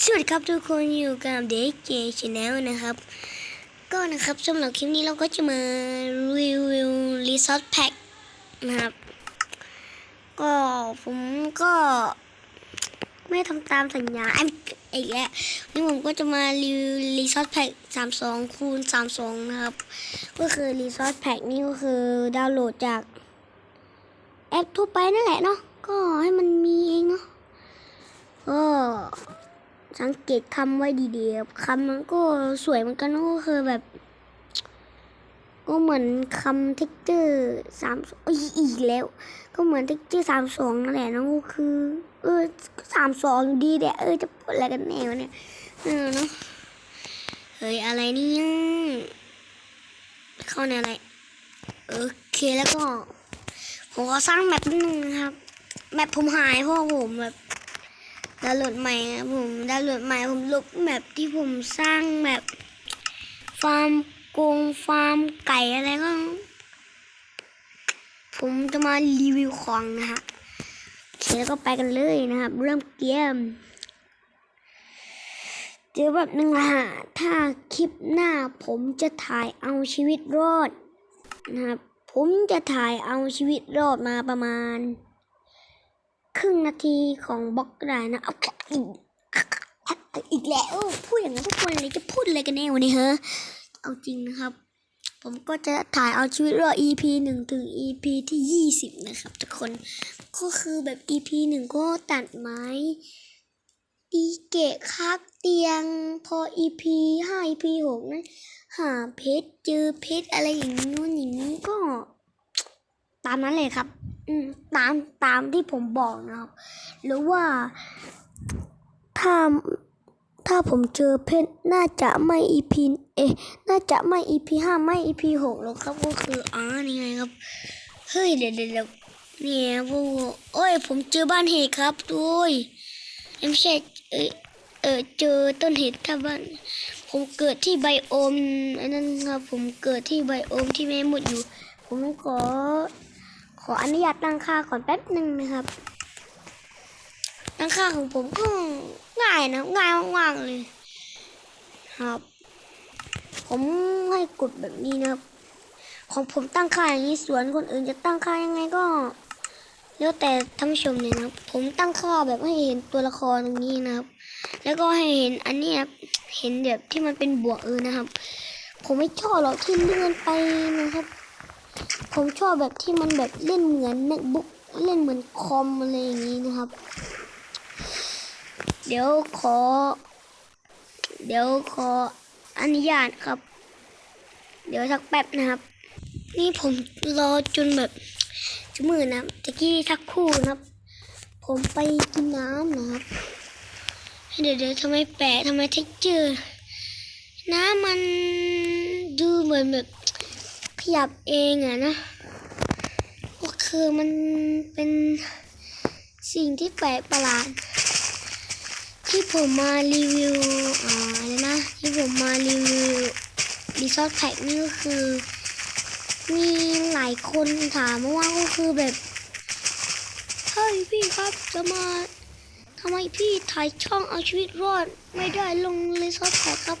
สวัสดีครับทุกคนอยู่กับเด็กเจชแนลนะครับ ก็นะครับสำหรับคลิปนี้เราก็จะมารีวิวรีสอร์ทแพ็คนะครับ ก็ผมก็ไม่ทำตามสัญญาไอ้อีกแล้วนี่ผมก็จะมารีวิวรีสอร์ทแพ็คสามสองคูณสามสองนะครับ ก็คือรีสอร์ทแพ็คนี่ก็คือดาวน์โหลดจากแอปทั่วไปนั่นแหละเนาะก็ให้มันมีเองเนาะก็ สังเกตคำไว้ดีๆคำมันก็สวยเหมือนกันนก็คือแบบ ก็เหมือนคำเท็กเจอร์สามอีอีกแล้ว ก็เหมือนเท็กเจอร์สามสองนั่นแหละนะก็คือ เออสามสองดีแหละเออจะพูดอะไรกันแนวะเนี่ยเออเนาะเฮ้ยอะไรเนี่ยเข้าในอะไรโอเคแล้วก็ผมก็สร้างแมปนึงนะครับแมปผมหายเพราะว่าผมแบบ ดาวน์โหลดใหม่ครับผมดาวน์โหลดใหม่ผมลบแมปที่ผมสร้างแบบฟาร์มกงฟาร์มไก่อะไรก็ ผมจะมารีวิวของนะฮะโอเคแล้วก็ไปกันเลยนะครับ เริ่มเกมเจอแบบหนึ่งละฮะถ้าคลิปหน้าผมจะถ่ายเอาชีวิตรอดนะครับผมจะถ่ายเอาชีวิตรอดมาประมาณ ครึ่งนาทีของบล็อกก็ได้นะเอาอีกอีกแล้วพูดอย่างนั้นทุกคนเลยจะพูดอะไรกันแน่วันนี้เฮ้อเอาจริงนะครับ ผมก็จะถ่ายเอาชีวิตรอด EP หนึ่งถึง EP ที่ยี่สิบนะครับ ทุกคนก็คือแบบ EP หนึ่งก็ตัดไม้ตีเกะคักเตียง พอ EP ห้า EP หกนั้นหาเพชรเจอเพชรอะไรอย่างนี้นู่นอย่างนี้ก็ามนั้นเลยครับ อืมตามตามที่ผมบอกนะครับ หรือว่าถ้าถ้าผมเจอเพชรน่าจะไม่ EP เอะน่าจะไม่ EP ห้าไม่ EP หกหรอกครับก็คืออ๋อนี่ไงครับเฮ้ยเดี๋ยวเดี๋ยวเดี๋ยวเนี่ยพวกโอ้ยผมเจอบ้านเห็ดครับด้วยไม่ใช่เออเออเจอต้นเห็ดครับบ้านผมเกิดที่ไบโอมอันนั้นครับผมเกิดที่ไบโอมที่แม่หมดอยู่ ผมขอ ขออนุญาตตั้งค่าก่อนแป๊บหนึ่งนะครับ ตั้งค่าของผมก็ง่ายนะง่ายมากๆเลยครับ ผมให้กดแบบนี้นะครับ ของผมตั้งค่าอย่างนี้ส่วนคนอื่นจะตั้งค่ายังไงก็แล้วแต่ท่านผู้ชมเลยนะครับผมตั้งค่าแบบให้เห็นตัวละครตรงนี้นะครับ แล้วก็ให้เห็นอันนี้ครับเห็นแบบที่มันเป็นบวกเออนะครับ ผมไม่ชอบหรอกที่เลื่อนไปนะครับ ผมชอบแบบที่มันแบบเล่นเหมือน macbook เล่นเหมือนคอมอะไรอย่างนี้นะครับ เดี๋ยวขอ เดี๋ยวขออนุญาตครับ เดี๋ยวสักแป๊บนะครับ นี่ผมรอจนแบบจะมือนะตะกี้สักคู่นะครับ ผมไปกินน้ำนะครับ เดี๋ยวเดี๋ยวทำไมแปะทำไมเท็กเจอร์น้ำมันดูเหมือนแบบ ขยับเองอะนะ ก็คือมันเป็นสิ่งที่แปลกประหลาด ที่ผมมารีวิวอ่าอะไรนะ ที่ผมมารีวิวรีสอร์ทแพ็กนี่ก็คือ มีหลายคนถามมาว่าก็คือแบบ เฮ้ยพี่ครับจะมาทำไมพี่ถ่ายช่องเอาชีวิตรอด ไม่ได้ลงรีสอร์ทแพ็กครับ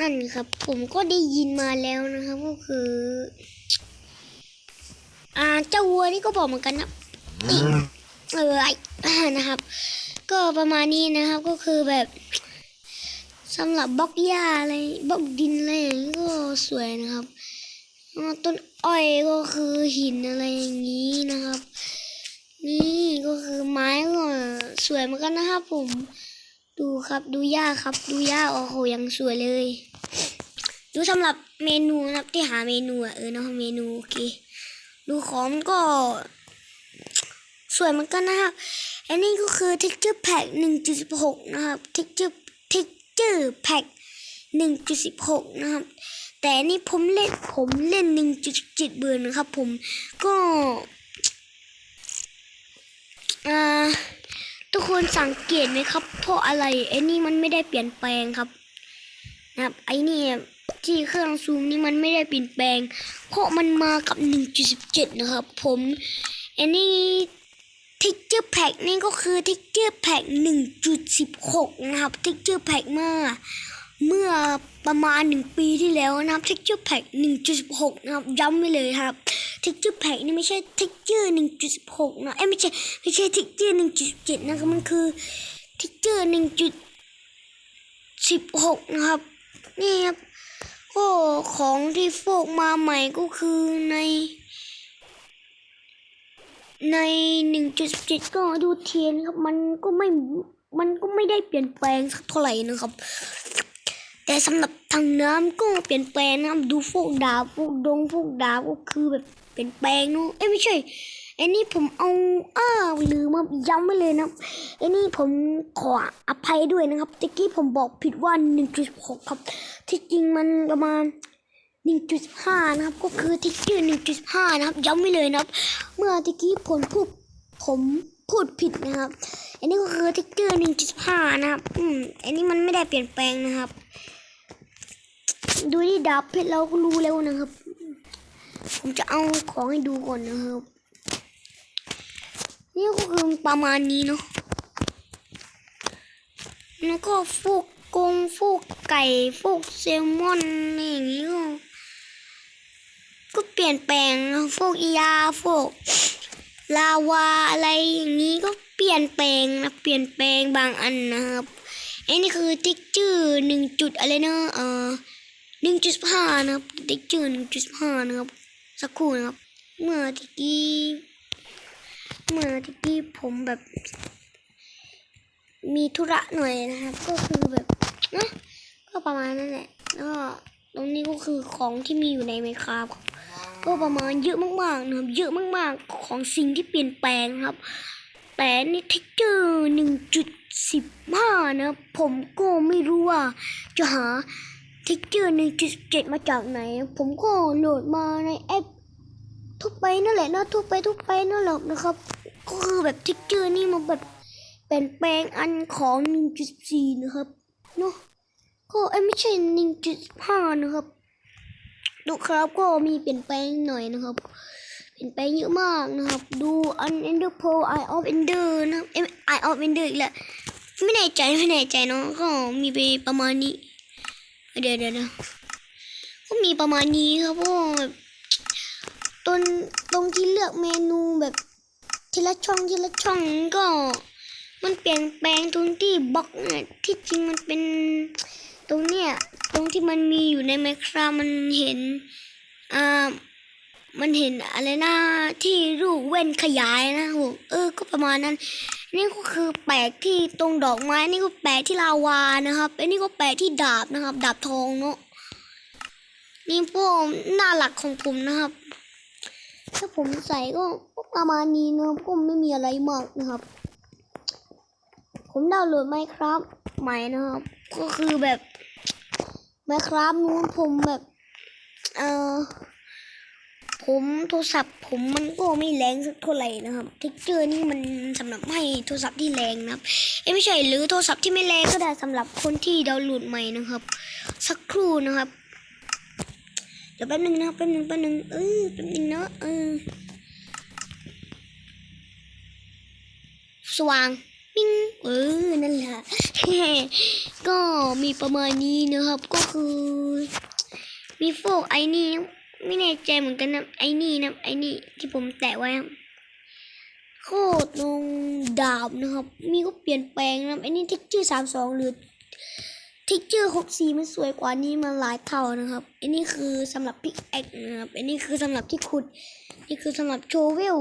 นั่นครับ ผมก็ได้ยินมาแล้วนะครับก็คือ อ่าเจ้าวัวนี่ก็บอกเหมือนกันนะอีเออไอนะครับ ก็ประมาณนี้นะครับก็คือแบบสำหรับบล็อกหญ้าอะไรบล็อกดินอะไรอย่างนี้ก็สวยนะครับต้นอ้อยก็คือหินอะไรอย่างนี้นะครับ นี่ก็คือไม้ก็สวยเหมือนกันนะครับผม ดูครับดูหญ้าครับ ดูหญ้าโอ้โหยังสวยเลย ดูสำหรับเมนูนะครับที่หาเมนูอะเออเนาะเมนูโอเคดูของก็ สวยเหมือนกันนะครับอันนี้ก็คือ texture pack 1.16 นะครับ texture texture pack 1.16 นะครับ แต่อันนี่ผมเล่นผมเล่น 1.7 เบอร์นะครับผมก็อ่า ทุกคนสังเกตไหมครับ เพราะอะไรไอ้นี่มันไม่ได้เปลี่ยนแปลงครับ นะครับ ไอ้นี่ที่เครื่องซูมนี่มันไม่ได้เปลี่ยนแปลง เพราะมันมากับ 1.17 นะครับ ผมไอันนี้ทิกเจอร์แพ็กนี่ก็คือทิกเจอร์แพ็ก1.16 นะครับทิกเจอร์แพ็กเมื่อเมื่อประมาณ 1 ปีที่แล้วนะครับทิกเจอร์แพ็ก1.16 นะครับย้ำไปเลยครับ ทิกเจอร์แพ็กนี่ไม่ใช่ทิกเจอร์1.16นะเอ้ยไม่ใช่ไม่ใช่ทิกเจอร์1.7นะครับมันคือทิกเจอร์1.16นะครับ นี่ครับก็ของที่โฟกมาใหม่ก็คือในในหนึ่งจุดเจ็ดก็ดูเทียนครับ มันก็ไม่มันก็ไม่ได้เปลี่ยนแปลงสักเท่าไหร่นะครับ แต่สำหรับทางน้ำก็เปลี่ยนแปลงนะครับดูพวกดาวพวกดงพวกดาวก็คือแบบ เปลี่ยนแปลงเนอะเอ้ยไม่ใช่ไอ้นี่ผมเอาอ้าวลืมมาย้ำไว้เลยนะไอ้นี่ผมขออภัยด้วยนะครับตะกี้ผมบอกผิดว่า 1.6 ครับ ที่จริงมันประมาณ 1.5 นะครับ ก็คือทิกเกอร์1.5 นะครับ ย้ำไว้เลยนะครับ เมื่อตะกี้ผมพูดผมพูดผิดนะครับ อันนี้ก็คือทิกเกอร์1.5นะครับ อืม อันนี้มันไม่ได้เปลี่ยนแปลงนะครับ ดูที่ดาบเพชรเราก็รู้แล้วนะครับ ผมจะเอาของให้ดูก่อนนะครับ นี่ก็คือประมาณนี้เนาะ แล้วก็ฟูกกงฟูกไก่ฟูกแซลมอนอะไรอย่างนี้ก็ก็เปลี่ยนแปลงนะฟูกยาฟูกลาวาอะไรอย่างนี้ก็เปลี่ยนแปลงนะเปลี่ยนแปลงบางอันนะครับอันนี้คือติ๊กจื้อหนึ่งจุดอะไรเนะเออหนึ่งจุดห้านะครับติ๊กจื้อหนึ่งจุดห้านะครับ สักครู่นะครับ เมื่อตะกี้ เมื่อตะกี้ผมแบบ มีธุระหน่อยนะครับ ก็คือแบบนะก็ประมาณนั้นแหละแล้วก็ตรงนี้ก็คือของที่มีอยู่ในไมครับก็ประมาณเยอะมากๆนะครับ เยอะมากๆของสิ่งที่เปลี่ยนแปลงครับ แต่นี่เทคเจอร์หนึ่งจุดสิบห้านะผมก็ไม่รู้ว่าจะหา ทคเจอร์หนึ่งจุดเจ็ดมาจากไหน ผมก็โหลดมาในแอปทุกไปนั่นแหละนะทุกไปทุกไปนั่นแหละนะครับ ก็คือแบบเทคเจอร์นี่มันแบบเปลี่ยนแปลงอันของ1.4นะครับเนาะก็ไม่ใช่1.5นะครับดูครับก็มีเปลี่ยนแปลงหน่อยนะครับ เปลี่ยนแปลงเยอะมากนะครับ ดูอัน Ender Pearl Eye of Ender นะครับเอ้ย Eye of Ender อีกแล้วไม่แน่ใจไม่แน่ใจเนาะก็มีไปประมาณนี้ เดี๋ยวเดี๋ยวเดี๋ยวก็มีประมาณนี้ครับพวกแบบตรงตรงที่เลือกเมนูแบบทีละช่องทีละช่องก็ มันเปลี่ยนแปลงตรงที่บล็อกเนี่ยที่จริงมันเป็นตรงเนี้ยตรงที่มันมีอยู่ในไมโครมันเห็นอ่ามันเห็นอะไรนะที่รูปเว้นขยายนะโหเออ ก็ประมาณนั้น นี่ก็คือแปลกที่ตรงดอกไม้นี่ก็แปลกที่ลาวานะครับอันนี้ก็แปลกที่ดาบนะครับ ดาบทองเนาะนี่พวกหน้าหลักของผมนะครับ ถ้าผมใส่ก็ประมาณนี้นะครับก็ไม่มีอะไรมากนะครับ ผมดาวน์โหลดไมครับใหม่นะครับ ก็คือแบบไมครับนู้นผมแบบ เออ ผมโทรศัพท์ผมมันก็ไม่แรงสักเท่าไหร่นะครับเทคเจอร์นี่มันสำหรับให้โทรศัพท์ที่แรงนะครับเอ้ไม่ใช่หรือโทรศัพท์ที่ไม่แรงก็ได้สำหรับคนที่ดาวน์โหลดใหม่นะครับ สักครู่นะครับเดี๋ยวแป๊บนึงนะครับแป๊บนึงแป๊บนึงเออแป๊บนึงเนาะเออสว่างปิ้งเออนั่นแหละก็มีประมาณนี้นะครับก็คือ มีโฟกไอ้นี่ ไม่แน่ใจเหมือนกันนะไอ้นี่นะไอ้นี่ที่ผมแตะไว้ครับโคตรลงดาบนะครับ มีก็เปลี่ยนแปลงนะไอ้นี่ทิกเจอร์สามสองหรือทิกเจอร์หกสี่มันสวยกว่านี้มาหลายเท่านะครับไอ้นี่คือสำหรับพิกแอคนะครับไอ้นี่คือสำหรับที่ขุด นี่คือสำหรับโชว์เวล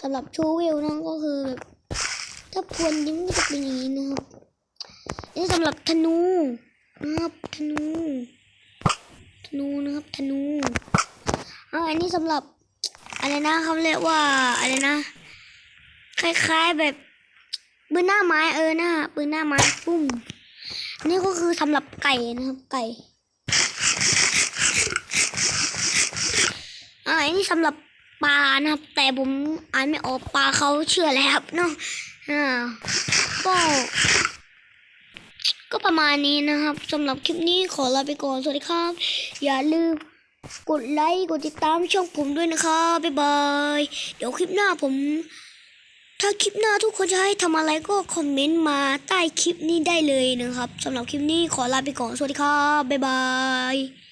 สำหรับโชว์เวลนะก็คือแบบถ้าพวนยิ้มก็จะเป็นอย่างนี้นะครับนนี้สำหรับธนูนะครับธนู ธนูนะครับธนูอ่าอันนี้สำหรับอะไรนะเขาเรียกว่าอะไรนะ คล้ายๆแบบปืนหน้าไม้เออหน้าปืนหน้าไม้ปุ้มนนี้ก็คือสำหรับไก่นะครับไก่อ่าอันนี้สำหรับปลานะครับ แต่ผมอ่านไม่ออกปลาเขาเชื่อแล้วครับเนาะอ่าก็ ก็ประมาณนี้นะครับสำหรับคลิปนี้ขอลาไปก่อน สวัสดีครับ อย่าลืมกดไลค์ กดติดตามช่องผมด้วยนะครับบ๊ายบาย เดี๋ยวคลิปหน้าผม ถ้าคลิปหน้าทุกคนจะให้ทำอะไรก็คอมเมนต์มาใต้คลิปนี้ได้เลยนะครับสำหรับคลิปนี้ขอลาไปก่อน สวัสดีครับบ๊ายบาย